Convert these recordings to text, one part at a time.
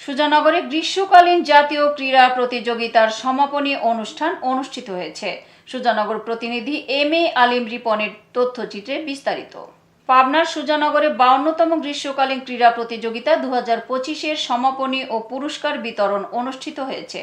সুজানগরে গ্রীষ্মকালীন জাতীয় ক্রীড়া প্রতিযোগিতার সমাপনী অনুষ্ঠান অনুষ্ঠিত হয়েছে। সুজানগর প্রতিনিধি এম এ আলিম রিপনের তথ্যচিত্রে বিস্তারিত। পাবনার সুজানগরে বাউন্নতম গ্রীষ্মকালীন ক্রীড়া প্রতিযোগিতা দু হাজার পঁচিশের সমাপনী ও পুরস্কার বিতরণ অনুষ্ঠিত হয়েছে।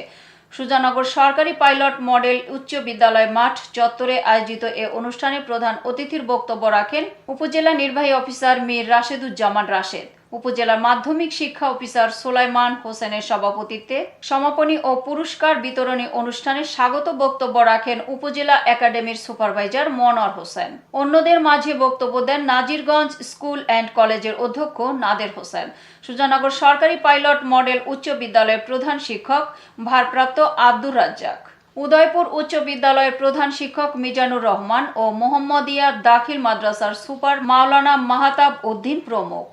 সুজানগর সরকারি পাইলট মডেল উচ্চ বিদ্যালয় মাঠ চত্বরে আয়োজিত এ অনুষ্ঠানে প্রধান অতিথির বক্তব্য রাখেন উপজেলা নির্বাহী অফিসার মীর রাশেদুজ্জামান রাশেদ। উপজেলা মাধ্যমিক শিক্ষা অফিসার সোলাইমান হোসেনের সভাপতিত্বে সমাপনী ও পুরস্কার বিতরণী অনুষ্ঠানে স্বাগত বক্তব্য রাখেন উপজেলা একাডেমির সুপারভাইজার মনোয়ার হোসেন। অন্যদের মাঝে বক্তব্য দেন নাজিরগঞ্জ স্কুল অ্যান্ড কলেজের অধ্যক্ষ নাদের হোসেন। সুজানগর সরকারি পাইলট মডেল উচ্চ বিদ্যালয়ের প্রধান শিক্ষক ভারপ্রাপ্ত আব্দুর রাজ্জাক। উদয়পুর উচ্চ বিদ্যালয়ের প্রধান শিক্ষক মিজানুর রহমান ও মোহাম্মদিয়া দাখিল মাদ্রাসার সুপার মাওলানা মাহাতাব উদ্দিন প্রমুখ।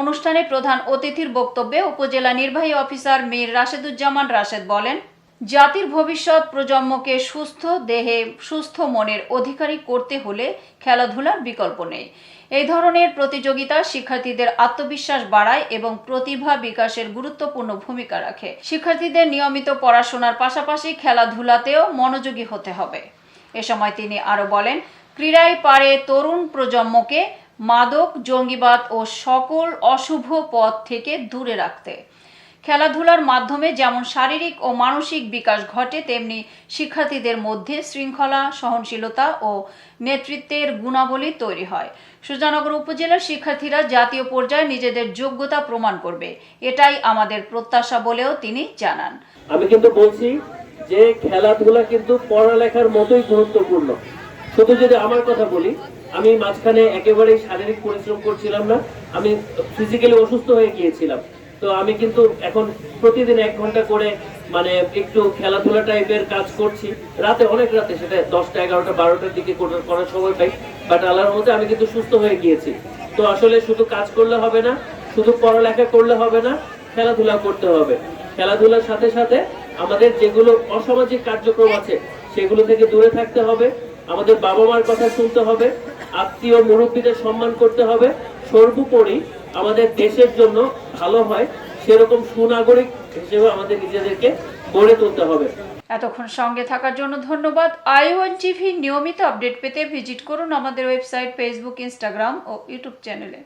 অনুষ্ঠানে প্রধান অতিথির বক্তব্যে উপজেলা নির্বাহী অফিসার মীর রাশেদুজ্জামান রাশেদ বলেন, জাতির ভবিষ্যৎ প্রজন্মকে সুস্থ দেহে সুস্থ মনের অধিকারী করতে হলে খেলাধুলার বিকল্প নেই। এই ধরনের প্রতিযোগিতা শিক্ষার্থীদের আত্মবিশ্বাস বাড়ায় এবং প্রতিভা বিকাশের গুরুত্বপূর্ণ ভূমিকা রাখে। শিক্ষার্থীদের নিয়মিত পড়াশোনার পাশাপাশি খেলাধুলাতেও মনোযোগী হতে হবে। এ সময় তিনি আরও বলেন, ক্রীড়ায় পারে তরুণ প্রজন্মকে মাদক, জঙ্গিবাদ ও সকল অশুভ পথ থেকে দূরে রাখতে। খেলাধুলার মাধ্যমে যেমন শারীরিক ও মানসিক বিকাশ ঘটে, তেমনি শিক্ষার্থীদের মধ্যে শৃঙ্খলা, সহনশীলতা ও নেতৃত্বের গুণাবলী তৈরি হয়। সুজানগর উপজেলার শিক্ষার্থীরা জাতীয় পর্যায়ে নিজেদের যোগ্যতা প্রমাণ করবে। এটাই আমাদের প্রত্যাশা বলেও তিনি জানান। আমি কিন্তু বলছি যে খেলাধুলা কিন্তু পড়ালেখার মতোই গুরুত্বপূর্ণ। শুধু যদি আমার কথা বলি আমি মাঝখানে একেবারেই শারীরিক পরিশ্রম করছিলাম না, আমি ফিজিক্যালি অসুস্থ হয়ে গিয়েছিলাম। তো আমি কিন্তু এখন প্রতিদিন এক ঘণ্টা করে মানে একটু খেলাধুলা টাইপের কাজ করছি। রাতে অনেক রাতে, সেটা দশটা, এগারোটা, বারোটার দিকে করার সময় পাই। বাট আল্লাহর মধ্যে আমি কিন্তু সুস্থ হয়ে গিয়েছি। তো আসলে শুধু কাজ করলে হবে না, শুধু পড়ালেখা করলে হবে না, খেলাধুলা করতে হবে। খেলাধুলার সাথে সাথে আমাদের যেগুলো অসামাজিক কার্যক্রম আছে, সেগুলো থেকে দূরে থাকতে হবে। আমাদের বাবা মার কথা শুনতে হবে। আত্মীয় মুরব্বীদের সম্মান করতে হবে। সর্বোপরি আমাদের দেশের জন্য ভালো হয়। সেরকম সুনাগরিক হিসেবে আমাদের নিজেদেরকে গড়ে তুলতে হবে। এতক্ষণ সঙ্গে থাকার জন্য ধন্যবাদ। আই ওয়ান টিভি নিয়মিত আপডেট পেতে ভিজিট করুন আমাদের ওয়েবসাইট, ফেসবুক, ইনস্টাগ্রাম ও ইউটিউব চ্যানেলে।